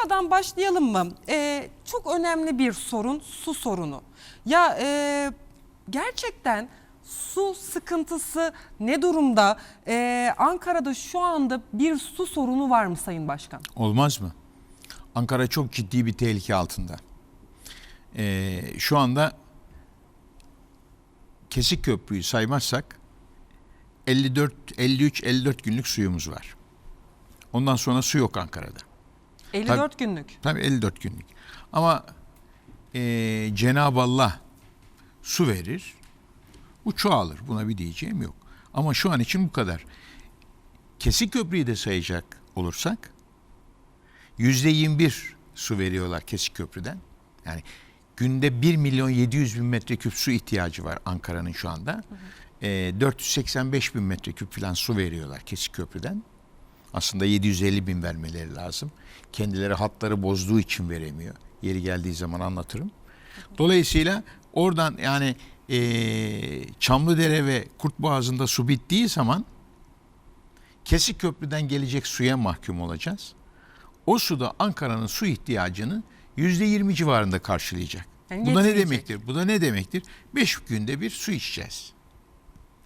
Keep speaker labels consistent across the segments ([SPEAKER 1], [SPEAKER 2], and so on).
[SPEAKER 1] şuradan başlayalım mı? Ee, çok önemli bir sorun su sorunu. Ya e, gerçekten su sıkıntısı ne durumda? Ee, Ankara'da şu anda bir su sorunu var mı Sayın Başkan?
[SPEAKER 2] Olmaz mı? Ankara çok ciddi bir tehlike altında. Ee, şu anda Kesik Köprüyü saymazsak 54 53 54 günlük suyumuz var. Ondan sonra su yok Ankara'da.
[SPEAKER 1] 54 günlük.
[SPEAKER 2] Tabii 54 günlük. Ama e, Cenab-ı Allah su verir. Bu çoğalır. Buna bir diyeceğim yok. Ama şu an için bu kadar. Kesik Köprüyü de sayacak olursak yüzde 21 su veriyorlar Kesik Köprü'den. Yani günde 1 milyon 700 bin metreküp su ihtiyacı var Ankara'nın şu anda. E, 485 bin metreküp falan su veriyorlar Kesik Köprü'den. Aslında 750 bin vermeleri lazım. Kendileri hatları bozduğu için veremiyor. Yeri geldiği zaman anlatırım. Dolayısıyla oradan yani eee Çamlıdere ve Kurtboğazı'nda su bittiği zaman Kesik Köprü'den gelecek suya mahkum olacağız. O su da Ankara'nın su ihtiyacını yüzde yirmi civarında karşılayacak.
[SPEAKER 1] Yani
[SPEAKER 2] Bu da ne demektir? Bu da ne demektir? Beş günde bir su içeceğiz.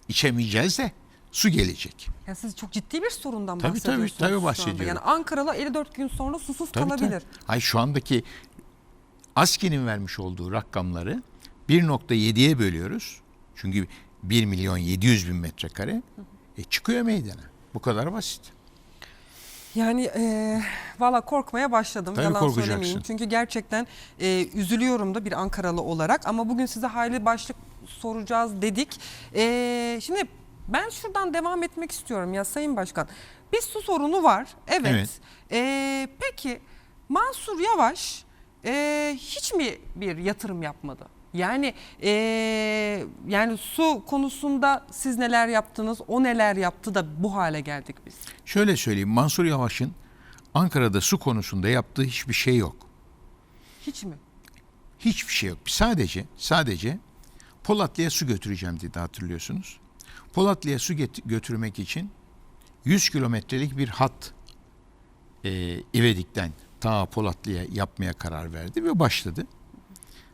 [SPEAKER 2] İçemeyeceğiz de su gelecek.
[SPEAKER 1] Ya siz çok ciddi bir sorundan
[SPEAKER 2] Tabii, tabii,
[SPEAKER 1] bahsediyorsunuz
[SPEAKER 2] tabii
[SPEAKER 1] anda.
[SPEAKER 2] bahsediyorum.
[SPEAKER 1] Yani Ankaralı 54 gün sonra susuz
[SPEAKER 2] Tabii,
[SPEAKER 1] kalabilir.
[SPEAKER 2] tabii. Hayır şu andaki ASKİ'nin vermiş olduğu rakamları 1.7'ye bölüyoruz. Çünkü 1 milyon 700 bin metrekare e, çıkıyor meydana. Bu kadar basit.
[SPEAKER 1] Yani e, valla korkmaya başladım
[SPEAKER 2] Tabii
[SPEAKER 1] yalan söylemeyeyim. Çünkü gerçekten e, üzülüyorum da bir Ankaralı olarak ama bugün size hayli başlık soracağız dedik. E, şimdi ben şuradan devam etmek istiyorum ya Sayın Başkan. Bir su sorunu var evet.
[SPEAKER 2] Evet.
[SPEAKER 1] E, peki Mansur Yavaş e, hiç mi bir yatırım yapmadı? Yani e, yani su konusunda siz neler yaptınız, o neler yaptı da bu hale geldik biz.
[SPEAKER 2] Şöyle söyleyeyim Mansur Yavaş'ın Ankara'da su konusunda yaptığı hiçbir şey yok.
[SPEAKER 1] Hiç mi?
[SPEAKER 2] Hiçbir şey yok. Sadece sadece Polatlı'ya su götüreceğim dedi hatırlıyorsunuz. Polatlı'ya su götürmek için 100 kilometrelik bir hat e, İvedik'ten ta Polatlı'ya yapmaya karar verdi ve başladı.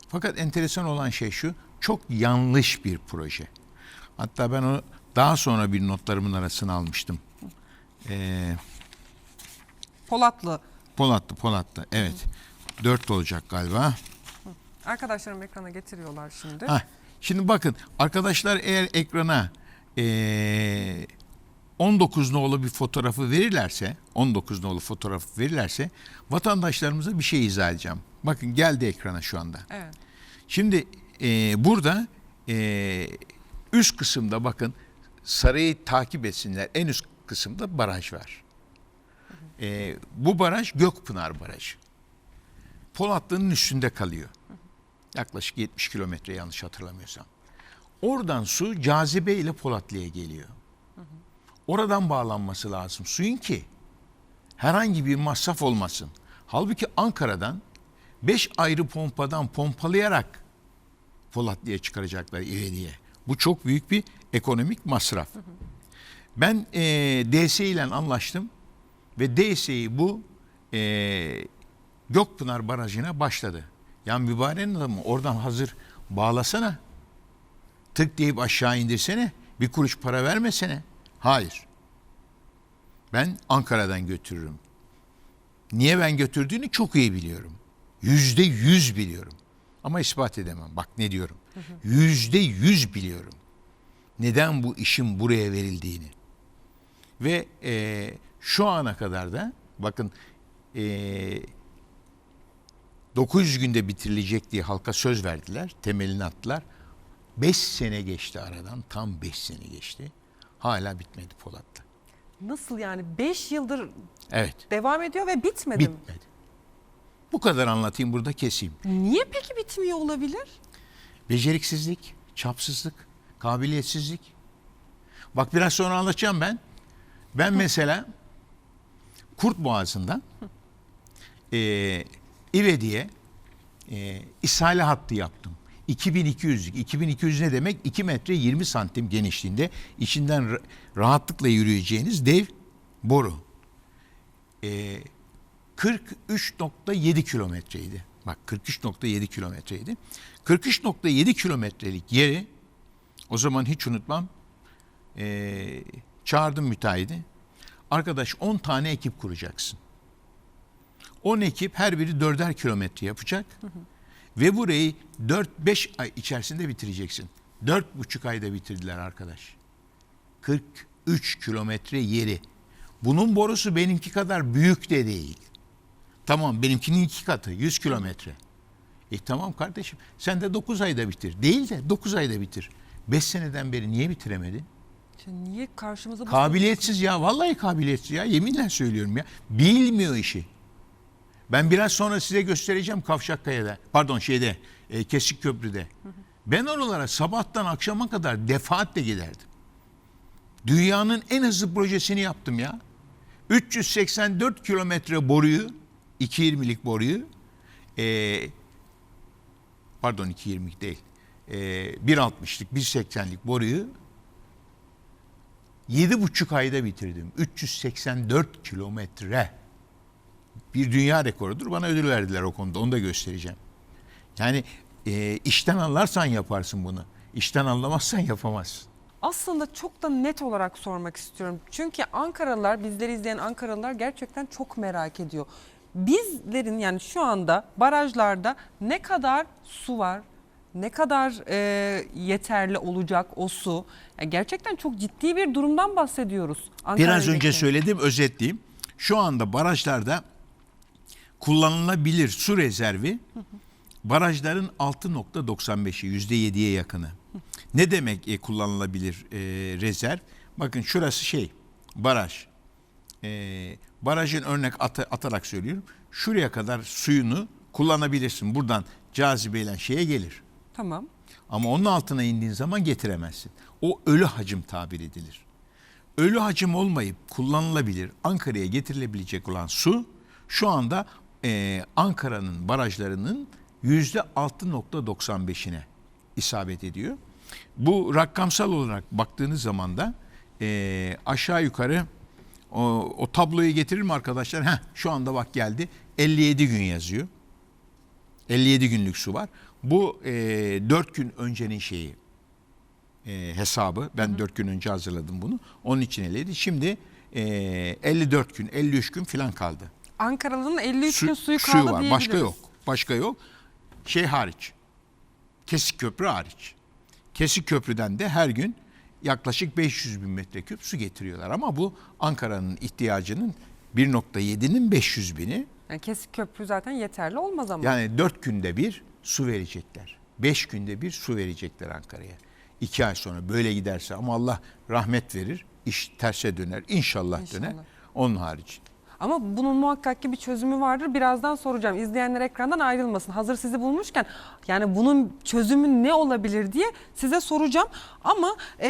[SPEAKER 2] Fakat enteresan olan şey şu, çok yanlış bir proje. Hatta ben onu daha sonra bir notlarımın arasına almıştım. E,
[SPEAKER 1] Polatlı.
[SPEAKER 2] Polatlı, Polatlı, evet. Dört olacak galiba.
[SPEAKER 1] Arkadaşlarım ekrana getiriyorlar şimdi.
[SPEAKER 2] Heh, şimdi bakın arkadaşlar eğer ekrana eee 19 nolu bir fotoğrafı verirlerse 19 nolu fotoğrafı verirlerse vatandaşlarımıza bir şey izah edeceğim. Bakın geldi ekrana şu anda.
[SPEAKER 1] Evet.
[SPEAKER 2] Şimdi eee, burada eee, üst kısımda bakın sarayı takip etsinler. En üst kısımda baraj var. Eee, bu baraj Gökpınar Barajı. Polatlı'nın üstünde kalıyor. Yaklaşık 70 kilometre yanlış hatırlamıyorsam. Oradan su cazibe ile Polatlı'ya geliyor. Oradan bağlanması lazım suyun ki herhangi bir masraf olmasın. Halbuki Ankara'dan 5 ayrı pompadan pompalayarak Polatlı'ya çıkaracaklar İvedi'ye. Bu çok büyük bir ekonomik masraf. Ben e, DS ile anlaştım ve DS'yi bu e, Gökpınar Barajı'na başladı. Ya mübareğin adamı oradan hazır bağlasana. Tık deyip aşağı indirsene. Bir kuruş para vermesene. Hayır. Ben Ankara'dan götürürüm. Niye ben götürdüğünü çok iyi biliyorum. Yüzde yüz biliyorum. Ama ispat edemem. Bak ne diyorum. Yüzde yüz biliyorum. Neden bu işin buraya verildiğini. Ve eee, şu ana kadar da bakın eee 900 günde bitirilecek diye halka söz verdiler. Temelini attılar. 5 sene geçti aradan. Tam 5 sene geçti. Hala bitmedi Polatlı.
[SPEAKER 1] Nasıl yani 5 yıldır
[SPEAKER 2] Evet.
[SPEAKER 1] devam ediyor ve bitmedi mi?
[SPEAKER 2] Bitmedi. Bu kadar anlatayım burada keseyim.
[SPEAKER 1] Niye peki bitmiyor olabilir?
[SPEAKER 2] Beceriksizlik, çapsızlık, kabiliyetsizlik. Bak biraz sonra anlatacağım ben. Ben mesela Kurt Boğazı'ndan eee İvedi'ye eee ishale hattı yaptım. 2200'lük. 2200 ne demek? 2 metre 20 santim genişliğinde içinden ra- rahatlıkla yürüyeceğiniz dev boru. Eee 43.7 kilometreydi. Bak 43.7 kilometreydi. 43.7 kilometrelik yeri o zaman hiç unutmam ee, çağırdım müteahhidi. Arkadaş 10 tane ekip kuracaksın. 10 ekip her biri 4'er kilometre yapacak. Ve burayı 4-5 ay içerisinde bitireceksin. 4,5 ayda bitirdiler arkadaş. 43 kilometre yeri. Bunun borusu benimki kadar büyük de değil. Tamam benimkinin iki katı 100 kilometre. E tamam kardeşim sen de 9 ayda bitir. Değil de 9 ayda bitir. 5 seneden beri niye bitiremedin?
[SPEAKER 1] İşte niye karşımıza
[SPEAKER 2] Kabiliyetsiz ya vallahi kabiliyetsiz ya yeminle söylüyorum ya. Bilmiyor işi. Ben biraz sonra size göstereceğim Kavşakkaya'da. Pardon şeyde e, Kesik Köprü'de. Ben oralara sabahtan akşama kadar defaatle giderdim. Dünyanın en hızlı projesini yaptım ya. 384 kilometre boruyu, 2.20'lik boruyu, e, pardon 2.20'lik değil, e, 1.60'lık, 1.80'lik boruyu Yedi buçuk ayda bitirdim. 384 kilometre. Bir dünya rekorudur. Bana ödül verdiler o konuda. Onu da göstereceğim. Yani e, işten anlarsan yaparsın bunu. İşten anlamazsan yapamazsın.
[SPEAKER 1] Aslında çok da net olarak sormak istiyorum. Çünkü Ankaralılar, bizleri izleyen Ankaralılar gerçekten çok merak ediyor. Bizlerin yani şu anda barajlarda ne kadar su var, ne kadar e, yeterli olacak o su. Yani gerçekten çok ciddi bir durumdan bahsediyoruz. Ankara
[SPEAKER 2] Biraz önce söyledim özetleyeyim. Şu anda barajlarda kullanılabilir su rezervi barajların 6.95'i %7'ye yakını. Ne demek e, kullanılabilir e, rezerv? Bakın şurası şey baraj. E, barajın örnek atı- atarak söylüyorum. Şuraya kadar suyunu kullanabilirsin. Buradan cazibeyle şeye gelir.
[SPEAKER 1] Tamam.
[SPEAKER 2] Ama onun altına indiğin zaman getiremezsin. O ölü hacim tabir edilir. Ölü hacim olmayıp kullanılabilir, Ankara'ya getirilebilecek olan su şu anda eee, Ankara'nın barajlarının yüzde 6.95'ine isabet ediyor. Bu rakamsal olarak baktığınız zaman da eee, aşağı yukarı o, o tabloyu getirir mi arkadaşlar? Heh, şu anda bak geldi 57 gün yazıyor. 57 günlük su var. Bu e, 4 gün öncenin şeyi e, hesabı. Ben 4 gün önce hazırladım bunu. Onun için 57. Şimdi e, 54 gün, 53 gün falan kaldı.
[SPEAKER 1] Ankara'nın 53 gün suyu kaldı
[SPEAKER 2] suyu var. Başka yok. Başka yok. Şey hariç. Kesik köprü hariç. Kesik köprüden de her gün yaklaşık 500 bin metreküp su getiriyorlar. Ama bu Ankara'nın ihtiyacının 1.7'nin 500 bini.
[SPEAKER 1] Yani kesik köprü zaten yeterli olmaz ama.
[SPEAKER 2] Yani dört günde bir su verecekler. Beş günde bir su verecekler Ankara'ya. İki ay sonra böyle giderse ama Allah rahmet verir. iş terse döner. İnşallah,
[SPEAKER 1] İnşallah.
[SPEAKER 2] döner. Onun harici.
[SPEAKER 1] Ama bunun muhakkak ki bir çözümü vardır. Birazdan soracağım. İzleyenler ekrandan ayrılmasın. Hazır sizi bulmuşken yani bunun çözümü ne olabilir diye size soracağım. Ama e,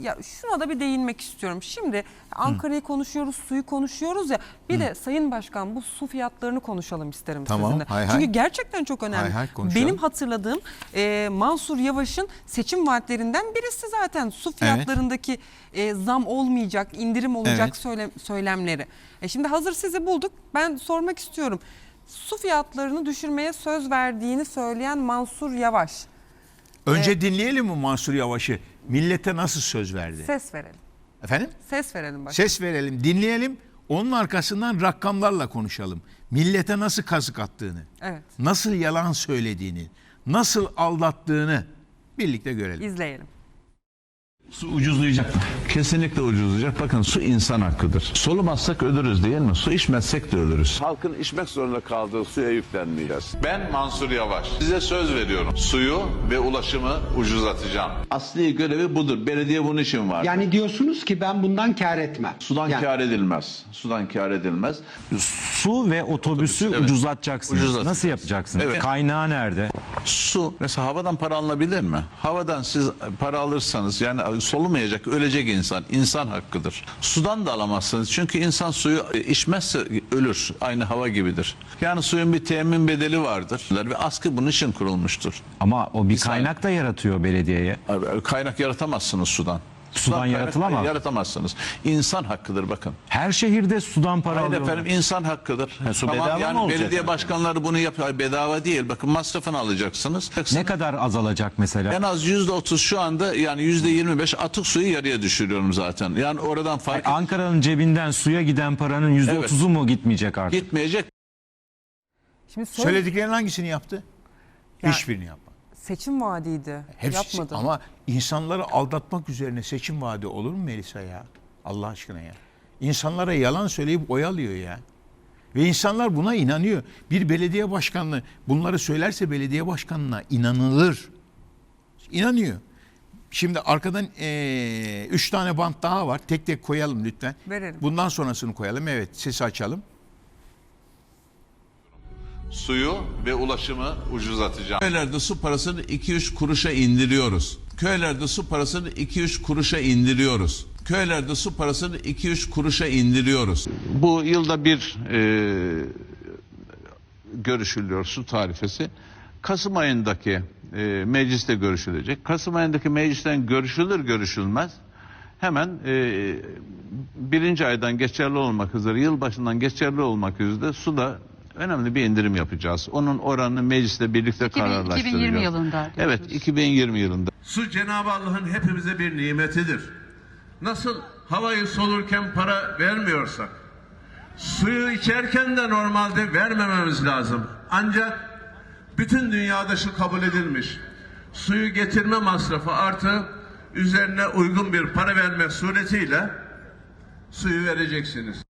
[SPEAKER 1] ya şuna da bir değinmek istiyorum. Şimdi Ankara'yı konuşuyoruz, suyu konuşuyoruz ya. Bir de Sayın Başkan bu su fiyatlarını konuşalım isterim
[SPEAKER 2] Tamam,
[SPEAKER 1] sizinle.
[SPEAKER 2] hay
[SPEAKER 1] Çünkü
[SPEAKER 2] hay.
[SPEAKER 1] gerçekten çok önemli.
[SPEAKER 2] Hay hay, konuşalım.
[SPEAKER 1] Benim hatırladığım e, Mansur Yavaş'ın seçim vaatlerinden birisi zaten su fiyatlarındaki e, zam olmayacak, indirim olacak
[SPEAKER 2] Evet.
[SPEAKER 1] söyle, söylemleri. E şimdi hazır sizi bulduk. Ben sormak istiyorum. Su fiyatlarını düşürmeye söz verdiğini söyleyen Mansur Yavaş.
[SPEAKER 2] Önce dinleyelim mi Mansur Yavaş'ı? Millete nasıl söz verdi?
[SPEAKER 1] Ses verelim.
[SPEAKER 2] Efendim?
[SPEAKER 1] Ses verelim bak.
[SPEAKER 2] Ses verelim, dinleyelim. Onun arkasından rakamlarla konuşalım. Millete nasıl kazık attığını,
[SPEAKER 1] Evet.
[SPEAKER 2] nasıl yalan söylediğini, nasıl aldattığını birlikte görelim.
[SPEAKER 1] izleyelim.
[SPEAKER 3] Su ucuzlayacak. Kesinlikle ucuzlayacak. Bakın su insan hakkıdır. Solumazsak ölürüz değil mi? Su içmezsek de ölürüz.
[SPEAKER 4] Halkın içmek zorunda kaldığı suya yüklenmeyeceğiz.
[SPEAKER 5] Ben Mansur Yavaş. Size söz veriyorum. Suyu ve ulaşımı ucuzlatacağım.
[SPEAKER 3] Asli görevi budur. Belediye bunun için var.
[SPEAKER 6] Yani diyorsunuz ki ben bundan kar etmem.
[SPEAKER 3] Sudan
[SPEAKER 6] Yani-
[SPEAKER 3] kar edilmez. Sudan kar edilmez.
[SPEAKER 7] Su ve otobüsü
[SPEAKER 5] Evet.
[SPEAKER 7] ucuzlatacaksınız.
[SPEAKER 5] Ucuzlatacağız.
[SPEAKER 7] Nasıl yapacaksınız?
[SPEAKER 5] Evet.
[SPEAKER 7] Kaynağı nerede?
[SPEAKER 3] Su mesela havadan para alınabilir mi? Havadan siz para alırsanız yani solumayacak, ölecek insan. İnsan hakkıdır. Sudan da alamazsınız. Çünkü insan suyu içmezse ölür. Aynı hava gibidir. Yani suyun bir temin bedeli vardır. Ve askı bunun için kurulmuştur.
[SPEAKER 7] Ama o bir kaynak da yaratıyor belediyeye.
[SPEAKER 3] Kaynak yaratamazsınız sudan.
[SPEAKER 7] Sudan yaratılamaz.
[SPEAKER 3] Yaratamazsınız. İnsan hakkıdır bakın.
[SPEAKER 7] Her şehirde sudan para
[SPEAKER 3] Hayır
[SPEAKER 7] alıyorlar.
[SPEAKER 3] efendim insan hakkıdır.
[SPEAKER 7] su bedava mı
[SPEAKER 3] yani
[SPEAKER 7] olacak?
[SPEAKER 3] belediye başkanları bunu yapıyor. Bedava değil. Bakın masrafını alacaksınız.
[SPEAKER 7] Ne kadar azalacak mesela?
[SPEAKER 3] En az yüzde otuz şu anda yani yüzde yirmi beş atık suyu yarıya düşürüyorum zaten. Yani oradan fark
[SPEAKER 7] Ankara'nın cebinden suya giden paranın yüzde
[SPEAKER 3] Evet.
[SPEAKER 7] otuzu mu gitmeyecek artık?
[SPEAKER 3] gitmeyecek.
[SPEAKER 1] Şimdi söyle-
[SPEAKER 2] Söylediklerinin hangisini yaptı?
[SPEAKER 1] Ya-
[SPEAKER 2] Hiçbirini yapmadı.
[SPEAKER 1] Seçim vaadiydi.
[SPEAKER 2] Hepsi
[SPEAKER 1] Yapmadı.
[SPEAKER 2] ama insanları aldatmak üzerine seçim vaadi olur mu Melisa ya? Allah aşkına ya. İnsanlara yalan söyleyip oyalıyor ya. Ve insanlar buna inanıyor. Bir belediye başkanı bunları söylerse belediye başkanına inanılır. İnanıyor. Şimdi arkadan eee, üç tane bant daha var. Tek tek koyalım lütfen.
[SPEAKER 1] Verelim.
[SPEAKER 2] Bundan sonrasını koyalım. Evet sesi açalım.
[SPEAKER 5] Suyu ve ulaşımı ucuzlatacağım.
[SPEAKER 3] Köylerde su parasını 2-3 kuruşa indiriyoruz. Köylerde su parasını 2-3 kuruşa indiriyoruz. Köylerde su parasını 2-3 kuruşa indiriyoruz. Bu yılda bir e, görüşülüyor su tarifesi. Kasım ayındaki e, mecliste görüşülecek. Kasım ayındaki meclisten görüşülür görüşülmez hemen e, birinci aydan geçerli olmak üzere, yılbaşından geçerli olmak üzere suda önemli bir indirim yapacağız. Onun oranını meclisle birlikte
[SPEAKER 8] 2000
[SPEAKER 3] kararlaştıracağız.
[SPEAKER 8] 2020 yılında
[SPEAKER 3] Evet,
[SPEAKER 8] diyorsunuz.
[SPEAKER 3] 2020 yılında.
[SPEAKER 9] Su Cenab-ı Allah'ın hepimize bir nimetidir. Nasıl havayı solurken para vermiyorsak, suyu içerken de normalde vermememiz lazım. Ancak bütün dünyada şu kabul edilmiş. Suyu getirme masrafı artı üzerine uygun bir para vermek suretiyle suyu vereceksiniz.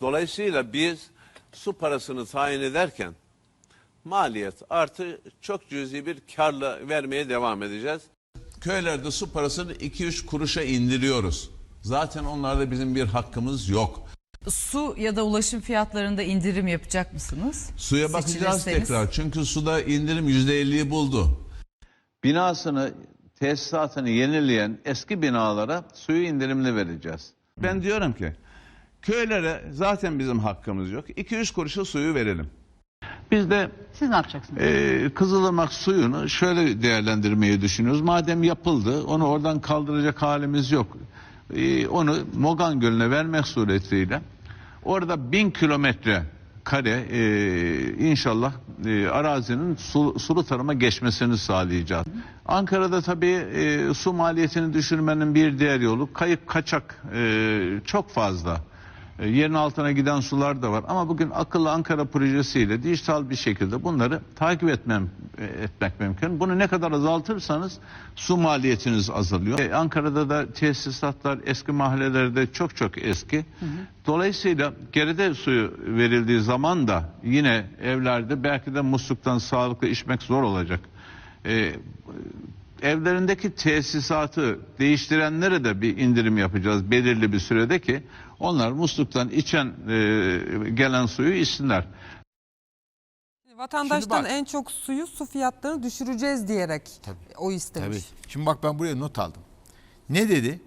[SPEAKER 4] Dolayısıyla biz su parasını tayin ederken maliyet artı çok cüzi bir karla vermeye devam edeceğiz.
[SPEAKER 3] Köylerde su parasını 2-3 kuruşa indiriyoruz. Zaten onlarda bizim bir hakkımız yok.
[SPEAKER 8] Su ya da ulaşım fiyatlarında indirim yapacak mısınız?
[SPEAKER 3] Suya bakacağız tekrar. Çünkü suda indirim %50'yi buldu. Binasını, tesisatını yenileyen eski binalara suyu indirimli vereceğiz. Ben diyorum ki köylere zaten bizim hakkımız yok. 2-3 kuruşa suyu verelim. Biz de
[SPEAKER 8] Siz ne yapacaksınız?
[SPEAKER 3] e, Kızılırmak suyunu şöyle değerlendirmeyi düşünüyoruz. Madem yapıldı onu oradan kaldıracak halimiz yok. E, onu Mogan Gölü'ne vermek suretiyle orada bin kilometre kare e, inşallah e, arazinin su, sulu tarıma geçmesini sağlayacağız. Ankara'da tabii e, su maliyetini düşürmenin bir diğer yolu kayık kaçak e, çok fazla. E, Yerin altına giden sular da var ama bugün akıllı Ankara projesiyle dijital bir şekilde bunları takip etmem e, etmek mümkün. Bunu ne kadar azaltırsanız su maliyetiniz azalıyor. E, Ankara'da da tesisatlar eski mahallelerde çok çok eski. Dolayısıyla geride suyu verildiği zaman da yine evlerde belki de musluktan sağlıklı içmek zor olacak. E, evlerindeki tesisatı değiştirenlere de bir indirim yapacağız belirli bir sürede ki onlar musluktan içen e, gelen suyu içsinler.
[SPEAKER 1] Vatandaştan
[SPEAKER 2] bak-
[SPEAKER 1] en çok suyu su fiyatlarını düşüreceğiz diyerek o istemiş.
[SPEAKER 2] Tabii. Şimdi bak ben buraya not aldım. Ne dedi?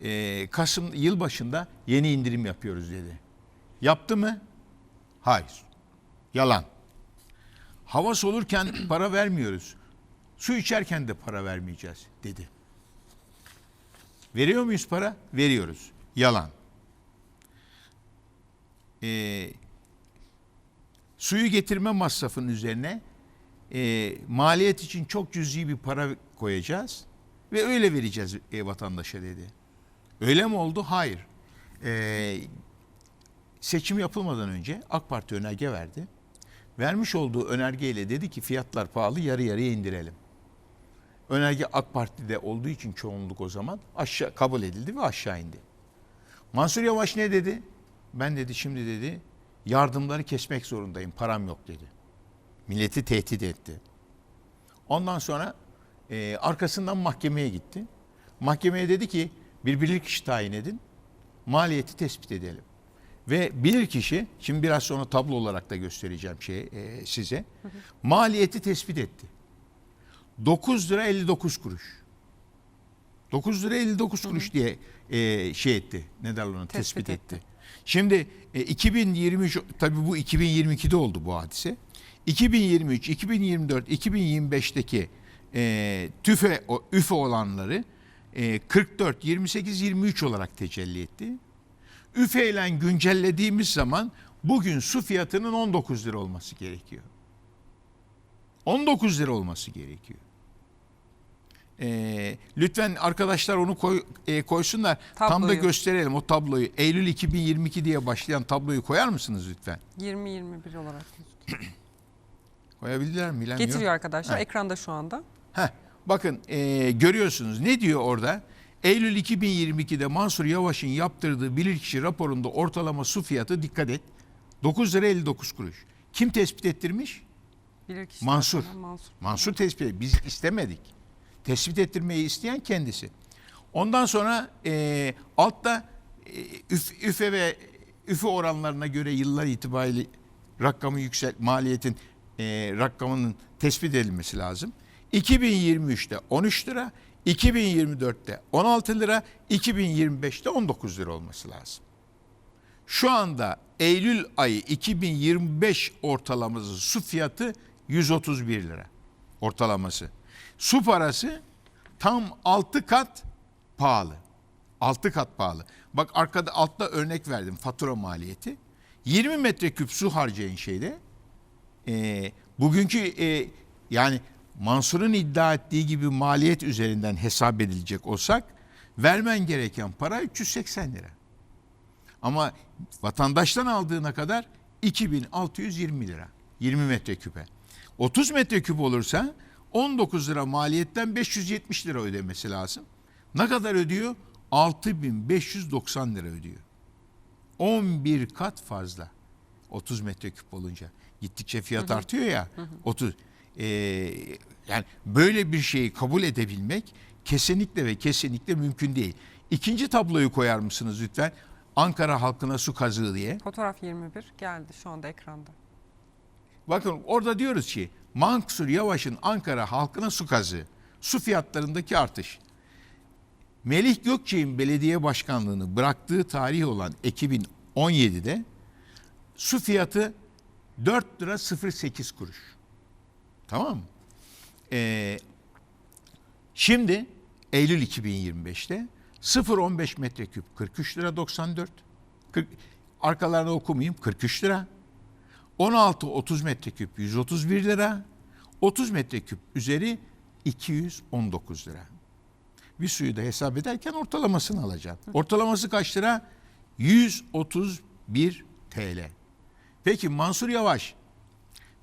[SPEAKER 2] Ee, Kasım yılbaşında yeni indirim yapıyoruz dedi. Yaptı mı? Hayır. Yalan. Hava solurken para vermiyoruz. Su içerken de para vermeyeceğiz dedi. Veriyor muyuz para? Veriyoruz. Yalan. Ee, suyu getirme masrafının üzerine e, maliyet için çok cüzi bir para koyacağız ve öyle vereceğiz e, vatandaşa dedi. Öyle mi oldu? Hayır. E, seçim yapılmadan önce AK Parti önerge verdi. Vermiş olduğu önergeyle dedi ki fiyatlar pahalı yarı yarıya indirelim. Önerge AK Parti'de olduğu için çoğunluk o zaman aşağı kabul edildi ve aşağı indi. Mansur Yavaş ne dedi? Ben dedi şimdi dedi yardımları kesmek zorundayım param yok dedi. Milleti tehdit etti. Ondan sonra e, arkasından mahkemeye gitti. Mahkemeye dedi ki bir bilirkişi tayin edin. Maliyeti tespit edelim. Ve bilirkişi şimdi biraz sonra tablo olarak da göstereceğim şey e, size. Maliyeti tespit etti. 9 lira 59 kuruş. 9 lira 59 kuruş diye e, şey etti. Ne derler ona tespit,
[SPEAKER 1] Tespit etti.
[SPEAKER 2] etti. Şimdi e, 2023 tabii bu 2022'de oldu bu hadise. 2023, 2024, 2025'teki e, tüfe o- üfe olanları e, 44, 28, 23 olarak tecelli etti. Üfe ile güncellediğimiz zaman bugün su fiyatının 19 lira olması gerekiyor. 19 lira olması gerekiyor. Ee, lütfen arkadaşlar onu koy, e, koysunlar. Tam da
[SPEAKER 1] Tabloyu.
[SPEAKER 2] gösterelim o tabloyu. Eylül 2022 diye başlayan tabloyu koyar mısınız lütfen?
[SPEAKER 1] 20-21 olarak gözüküyor.
[SPEAKER 2] Koyabildiler mi? Bilemiyorum.
[SPEAKER 1] Getiriyor arkadaşlar.
[SPEAKER 2] Ha.
[SPEAKER 1] Ekranda şu anda.
[SPEAKER 2] Heh, bakın e, görüyorsunuz ne diyor orada? Eylül 2022'de Mansur Yavaş'ın yaptırdığı bilirkişi raporunda ortalama su fiyatı dikkat et 9 lira 59 kuruş. Kim tespit ettirmiş?
[SPEAKER 1] Bilirkişi
[SPEAKER 2] Mansur.
[SPEAKER 1] Mansur.
[SPEAKER 2] Mansur tespit. Biz istemedik. Tespit ettirmeyi isteyen kendisi. Ondan sonra e, altta e, üf, üfe ve üfe oranlarına göre yıllar itibariyle rakamı yüksel maliyetin e, rakamının tespit edilmesi lazım. 2023'te 13 lira, 2024'te 16 lira, 2025'te 19 lira olması lazım. Şu anda Eylül ayı 2025 ortalaması su fiyatı 131 lira ortalaması. Su parası tam 6 kat pahalı. 6 kat pahalı. Bak arkada altta örnek verdim fatura maliyeti. 20 metreküp su harcayan şeyde e, bugünkü e, yani Mansur'un iddia ettiği gibi maliyet üzerinden hesap edilecek olsak vermen gereken para 380 lira. Ama vatandaştan aldığına kadar 2620 lira. 20 metreküpe. 30 metreküp olursa 19 lira maliyetten 570 lira ödemesi lazım. Ne kadar ödüyor? 6590 lira ödüyor. 11 kat fazla. 30 metreküp olunca. Gittikçe fiyat artıyor ya. 30. Ee, yani böyle bir şeyi kabul edebilmek kesinlikle ve kesinlikle mümkün değil. İkinci tabloyu koyar mısınız lütfen? Ankara halkına su kazığı diye.
[SPEAKER 1] Fotoğraf 21 geldi şu anda ekranda.
[SPEAKER 2] Bakın orada diyoruz ki Mansur Yavaş'ın Ankara halkına su kazığı. Su fiyatlarındaki artış. Melih Gökçe'nin belediye başkanlığını bıraktığı tarih olan 2017'de su fiyatı 4 lira 08 kuruş. Tamam mı? Ee, şimdi Eylül 2025'te 0.15 metreküp 43 lira 94. 40, arkalarını okumayayım 43 lira. 16-30 metreküp 131 lira. 30 metreküp üzeri 219 lira. Bir suyu da hesap ederken ortalamasını alacaksın. Ortalaması kaç lira? 131 TL. Peki Mansur Yavaş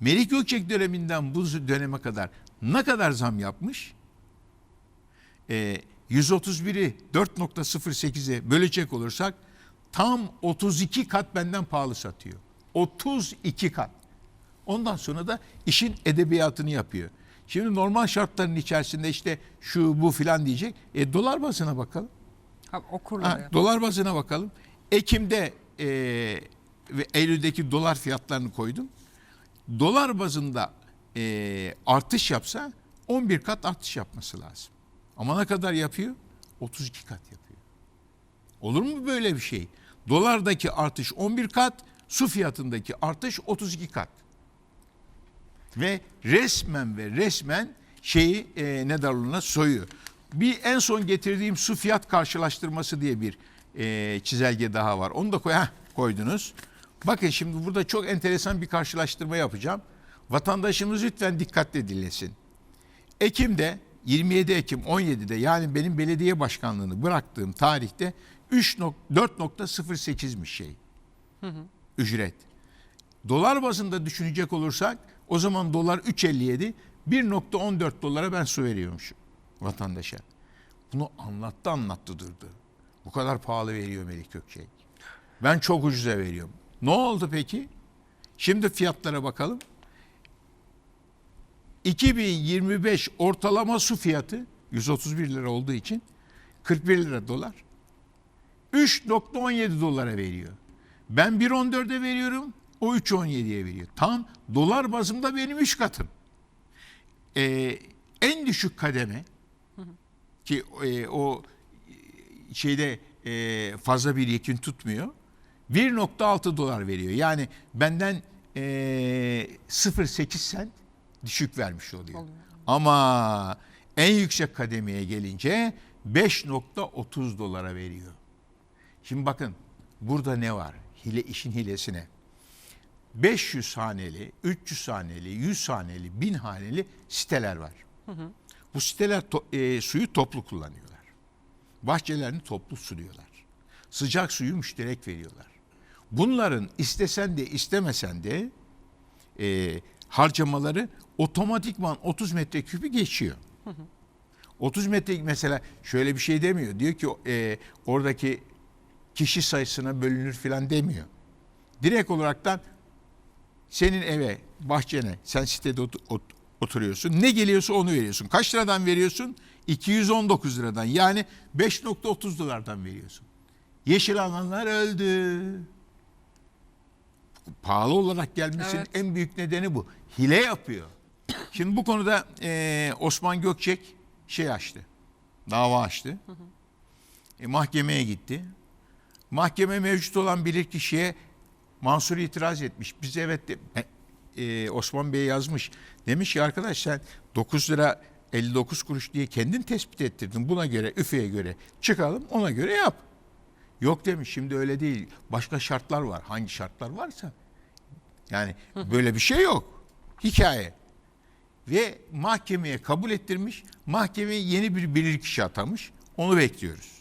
[SPEAKER 2] Melik Gökçek döneminden bu döneme kadar ne kadar zam yapmış? Ee, 131'i 4.08'e bölecek olursak tam 32 kat benden pahalı satıyor. 32 kat. Ondan sonra da işin edebiyatını yapıyor. Şimdi normal şartların içerisinde işte şu bu filan diyecek. E dolar bazına bakalım.
[SPEAKER 1] Ha,
[SPEAKER 2] Ha, dolar bazına bakalım. Ekim'de e, ve Eylül'deki dolar fiyatlarını koydum. Dolar bazında e, artış yapsa 11 kat artış yapması lazım. Ama ne kadar yapıyor? 32 kat yapıyor. Olur mu böyle bir şey? Dolardaki artış 11 kat, su fiyatındaki artış 32 kat. Ve resmen ve resmen şeyi e, ne ona soyuyor. Bir en son getirdiğim su fiyat karşılaştırması diye bir e, çizelge daha var. Onu da koy, heh, koydunuz. Bakın şimdi burada çok enteresan bir karşılaştırma yapacağım. Vatandaşımız lütfen dikkatle dinlesin. Ekim'de 27 Ekim 17'de yani benim belediye başkanlığını bıraktığım tarihte 3 nok- 4.08'miş şey. Ücret. Dolar bazında düşünecek olursak o zaman dolar 3.57 1.14 dolara ben su veriyormuşum vatandaşa. Bunu anlattı anlattı durdu. Bu kadar pahalı veriyor Melik Gökçek. Ben çok ucuza veriyorum. Ne oldu peki? Şimdi fiyatlara bakalım. 2025 ortalama su fiyatı 131 lira olduğu için 41 lira dolar. 3.17 dolara veriyor. Ben 1.14'e veriyorum. O 3.17'ye veriyor. Tam dolar bazında benim 3 katım. Ee, en düşük kademe ki e, o şeyde e, fazla bir yekin tutmuyor. 1.6 dolar veriyor. Yani benden e, 0.8 sent düşük vermiş oluyor. Ama en yüksek kademeye gelince 5.30 dolara veriyor. Şimdi bakın burada ne var? Hile işin hilesine. 500 haneli, 300 haneli, 100 haneli, 1000 haneli siteler var. Bu siteler to- e, suyu toplu kullanıyorlar. Bahçelerini toplu suluyorlar. Sıcak suyu müşterek veriyorlar. Bunların istesen de istemesen de e, harcamaları otomatikman 30 metreküpü geçiyor. 30 metre mesela şöyle bir şey demiyor. Diyor ki e, oradaki kişi sayısına bölünür falan demiyor. Direkt olaraktan senin eve, bahçene, sen sitede ot- ot- oturuyorsun. Ne geliyorsa onu veriyorsun. Kaç liradan veriyorsun? 219 liradan. Yani 5.30 dolardan veriyorsun. Yeşil alanlar öldü. Pahalı olarak gelmesinin
[SPEAKER 1] Evet.
[SPEAKER 2] en büyük nedeni bu. Hile yapıyor. Şimdi bu konuda eee, Osman Gökçek şey açtı. Dava açtı. E, mahkemeye gitti. Mahkeme mevcut olan bilirkişiye Mansur itiraz etmiş. Biz evet de, e, Osman Bey yazmış. Demiş ki arkadaş sen 9 lira 59 kuruş diye kendin tespit ettirdin. Buna göre üfeye göre çıkalım ona göre yap. Yok demiş şimdi öyle değil. Başka şartlar var. Hangi şartlar varsa. Yani böyle bir şey yok. Hikaye. Ve mahkemeye kabul ettirmiş. Mahkemeye yeni bir bilirkişi atamış. Onu bekliyoruz.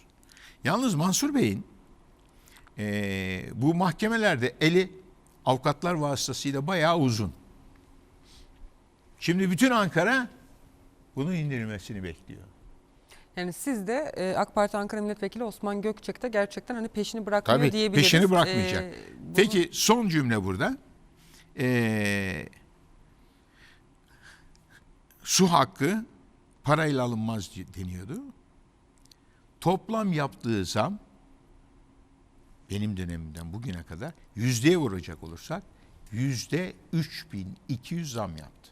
[SPEAKER 2] Yalnız Mansur Bey'in eee, bu mahkemelerde eli avukatlar vasıtasıyla bayağı uzun. Şimdi bütün Ankara bunun indirilmesini bekliyor.
[SPEAKER 1] Yani siz de e, AK Parti Ankara Milletvekili Osman Gökçek de gerçekten hani peşini bırakmıyor
[SPEAKER 2] Tabii
[SPEAKER 1] diyebiliriz.
[SPEAKER 2] peşini bırakmayacak.
[SPEAKER 1] E, bunu-
[SPEAKER 2] Peki son cümle burada. Ee, su hakkı parayla alınmaz deniyordu. Toplam yaptığı zam benim dönemimden bugüne kadar yüzdeye vuracak olursak yüzde 3200 zam yaptı.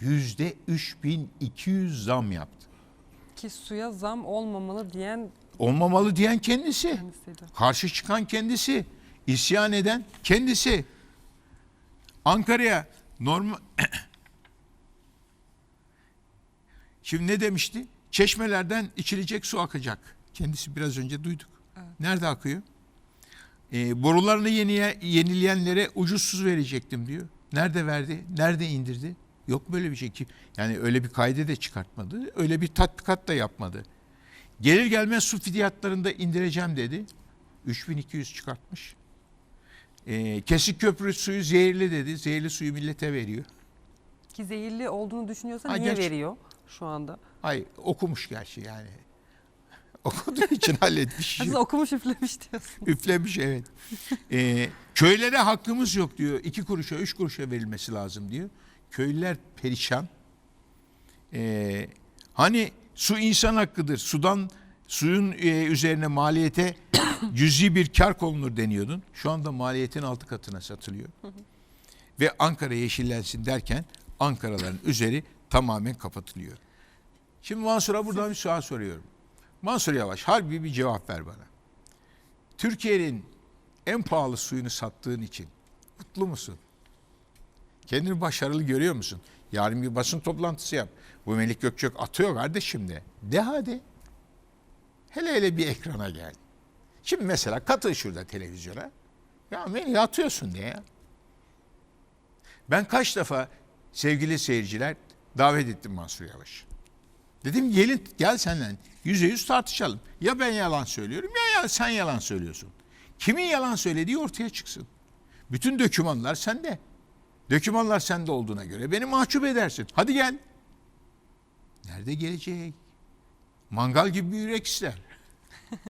[SPEAKER 2] Yüzde 3200 zam yaptı.
[SPEAKER 1] ki suya zam olmamalı diyen
[SPEAKER 2] Olmamalı diyen kendisi.
[SPEAKER 1] kendisiydi.
[SPEAKER 2] Karşı çıkan kendisi. isyan eden kendisi. Ankara'ya normal Şimdi ne demişti? Çeşmelerden içilecek su akacak. Kendisi biraz önce duyduk. Nerede akıyor? Ee, borularını yeniye, yenileyenlere ucuz su verecektim diyor. Nerede verdi? Nerede indirdi? Yok böyle bir şey ki. Yani öyle bir kaide de çıkartmadı. Öyle bir tatbikat da yapmadı. Gelir gelmez su fiyatlarını da indireceğim dedi. 3200 çıkartmış. Ee, kesik köprü suyu zehirli dedi. Zehirli suyu millete veriyor.
[SPEAKER 1] Ki zehirli olduğunu düşünüyorsa
[SPEAKER 2] Ha,
[SPEAKER 1] niye
[SPEAKER 2] gerçi-
[SPEAKER 1] veriyor şu anda?
[SPEAKER 2] Ay okumuş gerçi yani. Okuduğu için halletmiş.
[SPEAKER 1] Siz okumuş üflemiş diyorsun.
[SPEAKER 2] Üflemiş evet. Ee, köylere hakkımız yok diyor. İki kuruşa, üç kuruşa verilmesi lazım diyor. Köylüler perişan. Ee, hani su insan hakkıdır. Sudan suyun e, üzerine maliyete cüzi bir kar konulur deniyordun. Şu anda maliyetin altı katına satılıyor. Ve Ankara yeşillensin derken Ankaraların üzeri tamamen kapatılıyor. Şimdi Mansur'a buradan bir soru soruyorum. Mansur Yavaş harbi bir cevap ver bana. Türkiye'nin en pahalı suyunu sattığın için mutlu musun? Kendini başarılı görüyor musun? Yarın bir basın toplantısı yap. Bu Melik Gökçek atıyor kardeşim de. De hadi. Hele hele bir ekrana gel. Şimdi mesela katıl şurada televizyona. Ya Melih atıyorsun de ya. Ben kaç defa sevgili seyirciler davet ettim Mansur Yavaş'ı. Dedim gelin gel senden yüzde yüz tartışalım. Ya ben yalan söylüyorum ya, ya sen yalan söylüyorsun. Kimin yalan söylediği ortaya çıksın. Bütün dökümanlar sende. Dökümanlar sende olduğuna göre beni mahcup edersin. Hadi gel. Nerede gelecek? Mangal gibi bir yürek ister.